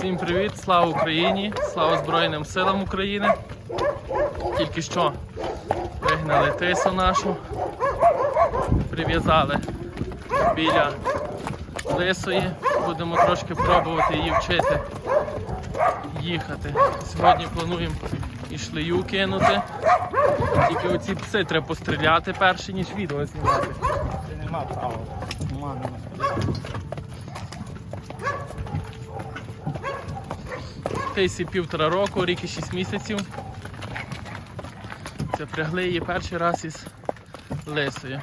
Всім привіт, слава Україні, слава Збройним силам України. Тільки що вигнали тису нашу, прив'язали біля лисої. Будемо трошки пробувати її вчити їхати. Сьогодні плануємо і шлею кинути. Тільки оці пси треба постріляти перше, ніж відео знімати. Це нема права. Нема. Півтора року, рік і шість місяців. Це прягли її перший раз із лисою.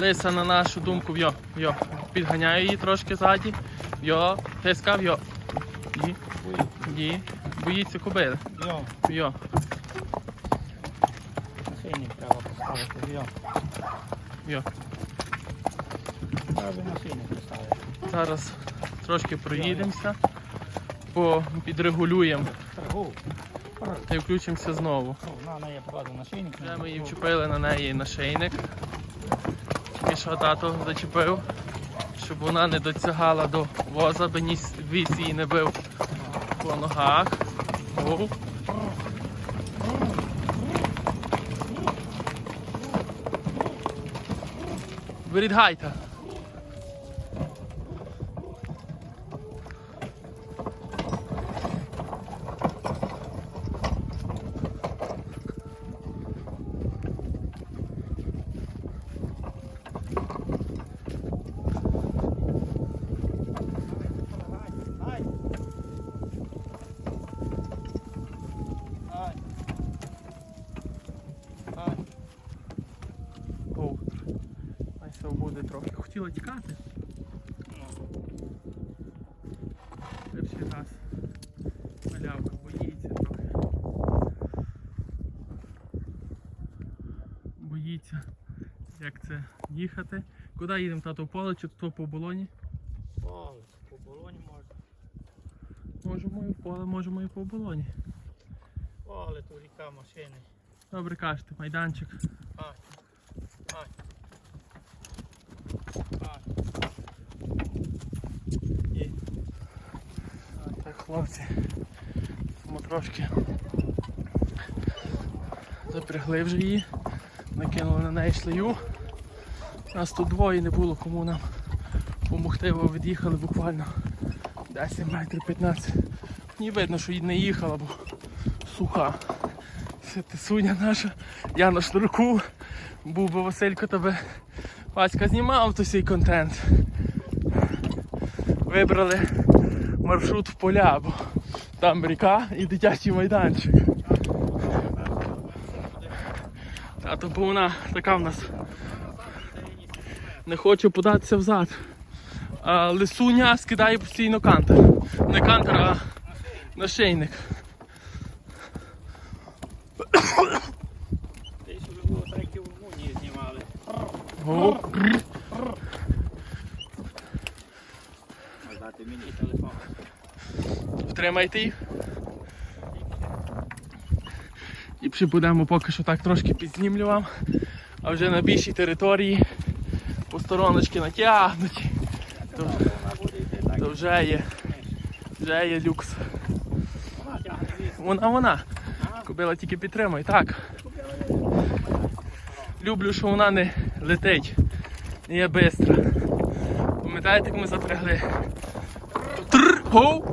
Лиса, на нашу думку, йо, йо, підганяю її трошки ззаді. Йо, ти скав, йо. Ї, ї. Боїться кобили. Йо, Йо. насильник треба поставити. Йо. Йо. Треба насильник поставити. Зараз трошки проїдемося, підрегулюємо Торгу. та й включимося знову. Вже ми її вчепили на неї нашийник. Тільки що тато зачепив, щоб вона не досягала до воза, аби ніс вісь її не бив по ногах. О. Беріть гайта. Ай. Ай. Ай. О. Ай все буде трохи. Хотіла тікати. Перший раз малявка боїться трохи. Боїться, як це їхати. Куди їдемо, тато, в поле чи то по болоні? Поле. По болоні можна. Можемо і в поле, можемо і по болоні. Поле, то ріка машини. Добре кажете, майданчик. Ай. Ай. Ай. І. Так, хлопці. Ми трошки запрягли вже її, накинули на неї шлею. Нас тут двоє не було кому нам допомогти, бо від'їхали буквально 10 метрів 15. Мені видно, що їй не їхала, бо суха. Це тисуня наша, я на шнурку. Був би Василько тебе Васька знімав то цей контент. Вибрали маршрут в поля, бо там ріка і дитячий майданчик. А то бо вона така в нас не хоче податися взад. А лисуня скидає постійно кантер. Не кантер, а нашийник. Десь вже було і в Румунії знімали. О, мені телефон. Їх. І ще будемо поки що так трошки підзнімлю вам. А вже на більшій території по стороночки натягнуті. То, то вже є. Вже є люкс. Вона. Вона. Кобила тільки підтримує, так. Люблю, що вона не летить. Не є бистра. Пам'ятаєте, як ми запрягли? Тр, гоу,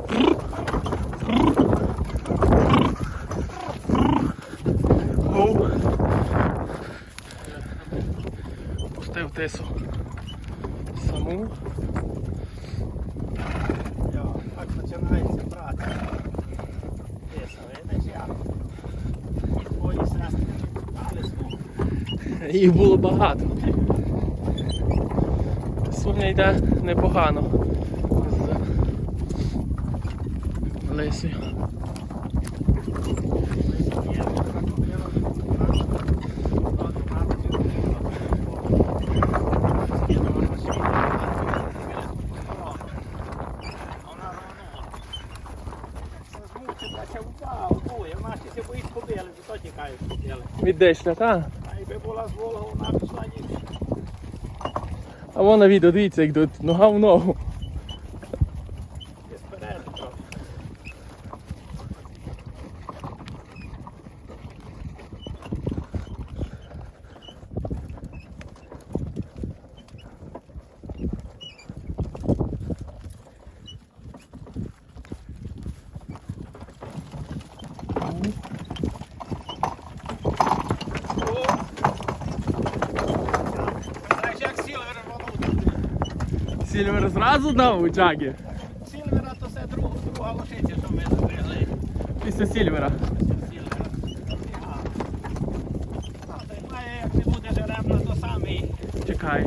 Тису. Саму. Йо, Так починається праця. Тиса, видиш як? Сестри. Їх було багато. Соня йде непогано. З Лисею. Вона ще боїть побили, зато тікають побили. Від Віддешля, так? А якби була з Волга, вона пішла ні. А вона відео, дивіться, як тут нога в ногу. Десь вперед. що. Сілвер. Сільвер зразу дав у джагі. Сільвера то це друга, друга лошиця, що ми закрили. Після Сільвера. Сільвера. А. А, та й має, як не буде жеребна, то самий. Чекай.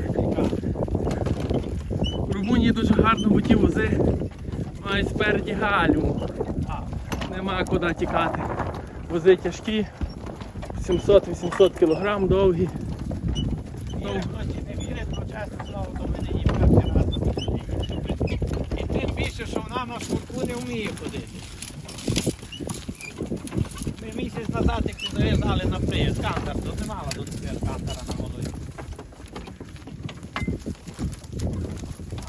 В Румунії дуже гарно бо ті вози мають спереді галю. А, Нема куди тікати. Вози тяжкі, 700-800 кг довгі. вірить, не вірить, то чесно слово, то їм раз на пішли. І тим більше, що вона на шкурку не вміє ходити. Ми місяць назад, як ці зав'язали на приїзд, кантар, то не до тепер кантара на молоді.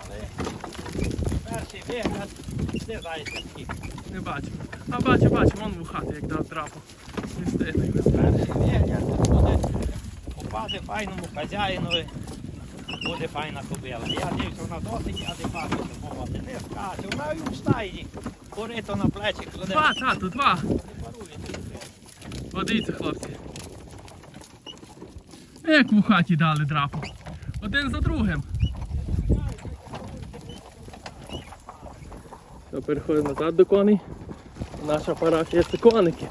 Але перший вигляд, де зайця такий. Не бачу. А бачу, бачу, вон вухати, як дав драпу. Не стигне. Перший вигляд буде попаде файному хазяїнові, буде файна кобила. Я дивлюся, вона досить адекватно мовити. Не скаче, вона і в стайні. Корито на плечі кладе. Два, тату, два. Не. О, хлопці. Як в хаті дали драпу. Один за другим. Переходимо назад до коней. Наша парафія це коники.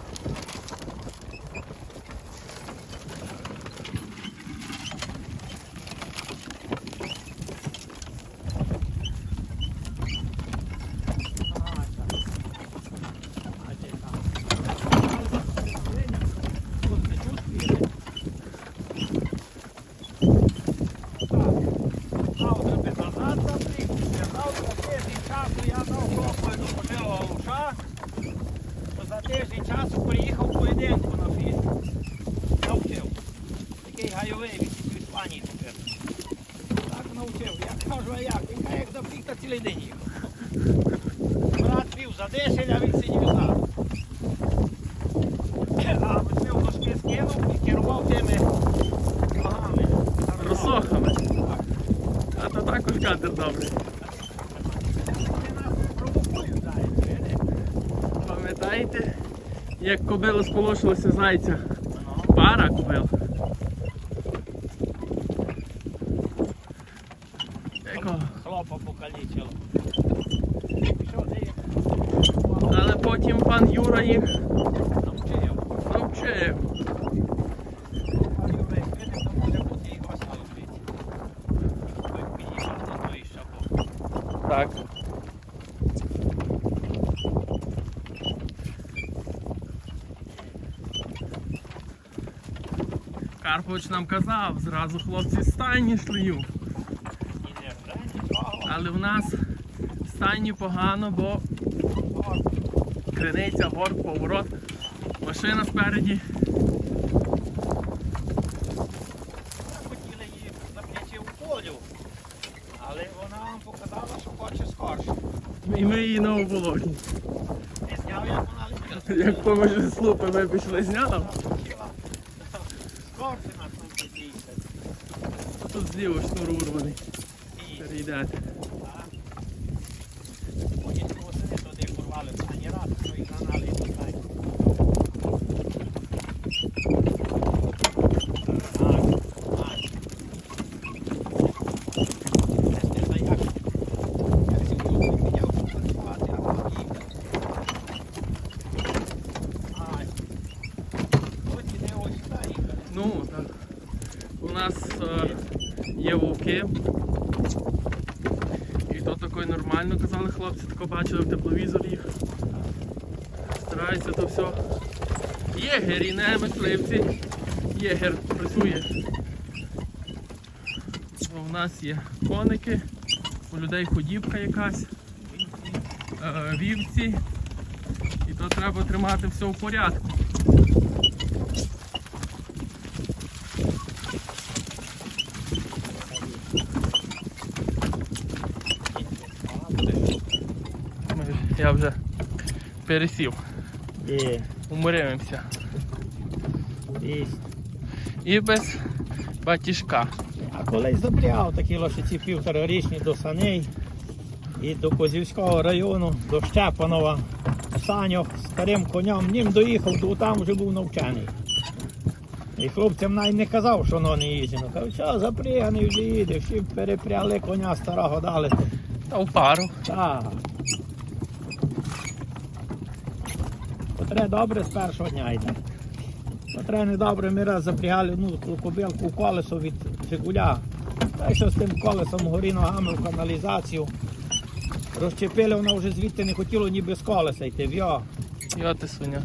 За тиждень часу приїхав поєдинку на фіст. Навчив. Такий гайовий від Іспанії тепер. Так навчив. Я кажу, а як? Він як запріг, та цілий день їхав. Брат пів за 10, а він сидів ззаду. А ми ножки скинув і керував тими ногами. Розсохами. Так. А то також катер добрий. Вони нас провокують зараз, видиш? Пам'ятаєте, як кобила сполошилася зайця? Пара кобил. Хлопа покалічило. Але потім пан Юра їх навчив? навчив. А Юрій, видиш, то може бути і вас навчить. Ви підійшли до тої шапок. Так. Карпович нам казав, зразу хлопці стайні шлею. Але в нас в стайні погано, бо криниця, горб, поворот, машина спереді. Хотіли її запрячи у полю, але вона вам показала, що хоче скорше. І ми її на оболоні. Як летіла. Слупи, ми пішли зняв. Скорше нас там підійшли. Тут зліво шнур урваний. І Перейдете. потім восени туди порвали останній раз, то і гранали і так. Так, так. Це ж не за як. Я сьогодні підняв, щоб працювати, а потім їхати. Ай. Ось не ось сюди їхали. Ну, так. У нас е, є вовки. І то такої нормально, казали хлопці, тако бачили в тепловізор їх. Стараються то все. Єгер і не мисливці. Єгер працює. В нас є коники, у людей ходівка якась, е, вівці. І то треба тримати все в порядку. Я вже пересів. І, Уморимося. і. Без батіжка. А колись запрягав такі лошиці півторарічні до саней і до Козівського району, до Щепанова, Саньох старим конем, ним доїхав, то там вже був навчений. І хлопцям навіть не казав, що воно не їздить. Ну, Кажуть, що запряганий вже їде, всі перепрягли коня старого дали. Та в пару. Так. Котре добре з першого дня йде. Котре недобре, ми раз запрягали ну, кобилку в колесо від Жигуля. Та що з тим колесом горі ногами в каналізацію. Розчепили, воно вже звідти не хотіло ні без колеса йти. В'йо. Йо ти свиня.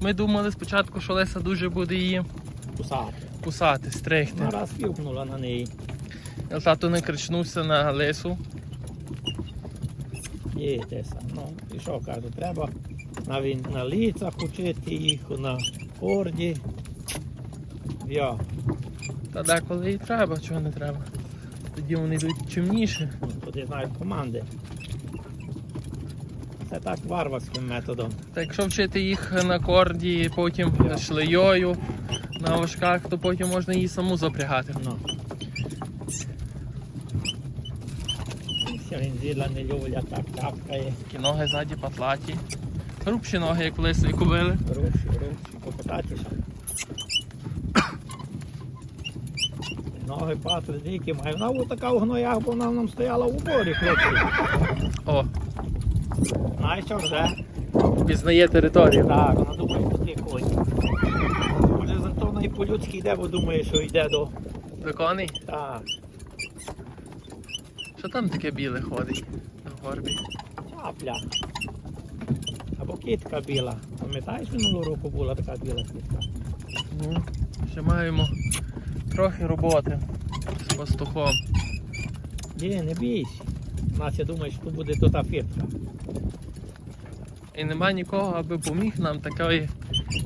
Ми думали спочатку, що Леся дуже буде її Кусати. кусати, стригти. Вона раз півкнула на неї. Я тато не кричнувся на Лесу. Саме. Ну, і що кажу, треба на, він- на ліцах учити їх, на корді. В'йо. Та деколи і треба, чого не треба. Тоді вони йдуть чимніші. Туди знають команди. Це так варварським методом. Та якщо вчити їх на корді, потім шлеєю, на важках, то потім можна її саму запрягати. Ну. Ще не люля, так тапкає. Такі ноги ззаді патлаті. Грубші ноги, як в Лесові кобили. Руші, руші, попитатися. Ноги патли дикі має. Вона була така в гноях, бо вона нам стояла в уборі, хлопці. О, Знаєш, що вже? пізнає територію. Так, вона думає, куди коні. Може, зато вона і по-людськи йде, бо думає, що йде до. До коней? Так, Що там таке біле ходить на горбі? чапля. Або кітка біла. Пам'ятаєш, минулого року була така біла кітка? Ну, ще маємо трохи роботи з пастухом. Ні, не бійся. Настя думає, що тут буде то та фіртка. І нема нікого, аби поміг нам, такої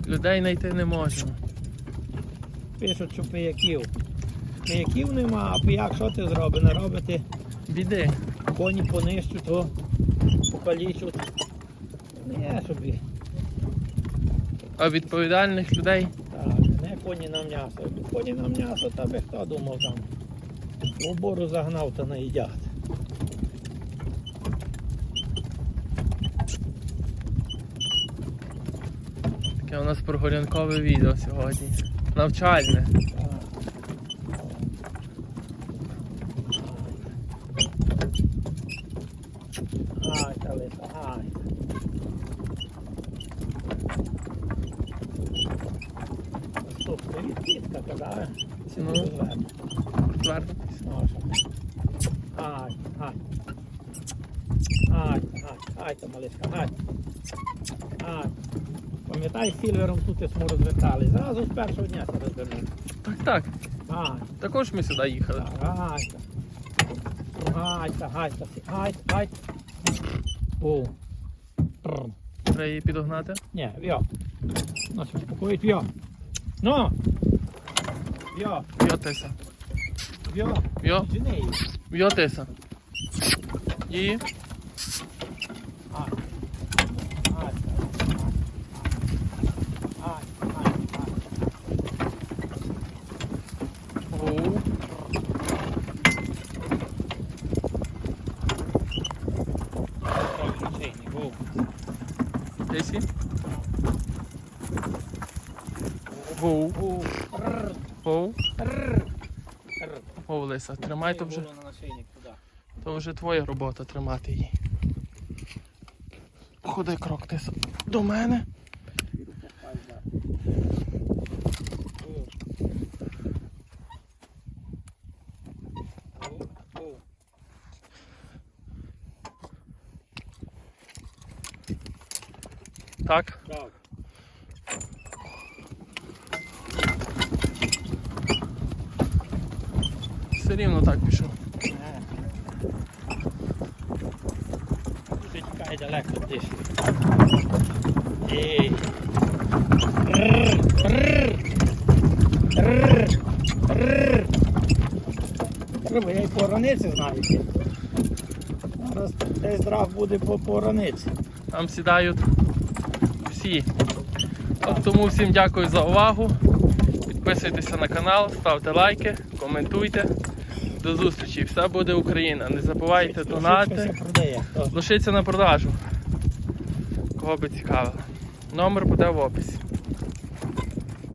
людей знайти не можемо. Пишуть, що пияків. Пияків нема, а пияк що ти зробиш? Не робити Біди. коні понищуть, то покалічуть. Не собі. А відповідальних людей Так, не коні на м'ясо. Коні на м'ясо, та би хто думав там. В обору загнав та наїдять. таке у нас прогулянкове відео сьогодні. Навчальне. Ай, та лиса, ай. Стоп, стоїть кітка, казали. Це Ну. дуже зверху. Наша. Ай, ай. Ай, ай, ай, та малишка, ай. Ай. Пам'ятай, Сільвером тут ми розвертали. Зразу з першого дня це розвернув. Так, так. Ай, Також ми сюди їхали. ай. Ай, ай, ай, ай. О. Треба її підогнати. Ні, в'йо. Ну, що, спокоїть, в'йо. Ну. В'йо, Йотися. В'йо. Йо, Жени її. йотися. Її. Ай. Ай. Ай, ай, ай. Оу. Трохи нічийний, був. Десі. Воу. Був. Рррр, Воу. рррр, рррр. Лиса, тримай то вже. То вже твоя робота тримати її. Ходи крок ти до мене. Так. Так. Рівно так пішов. Дуже тікає далеко десь. Треба, я й по раниці знаю. Зараз десь драв буде по пораниці. Там сідають всі. От тому всім дякую за увагу. Підписуйтеся на канал, ставте лайки, коментуйте. До зустрічі. Все буде Україна. Не забувайте донати. Лишиться на продажу. Кого би цікавило. Номер буде в описі.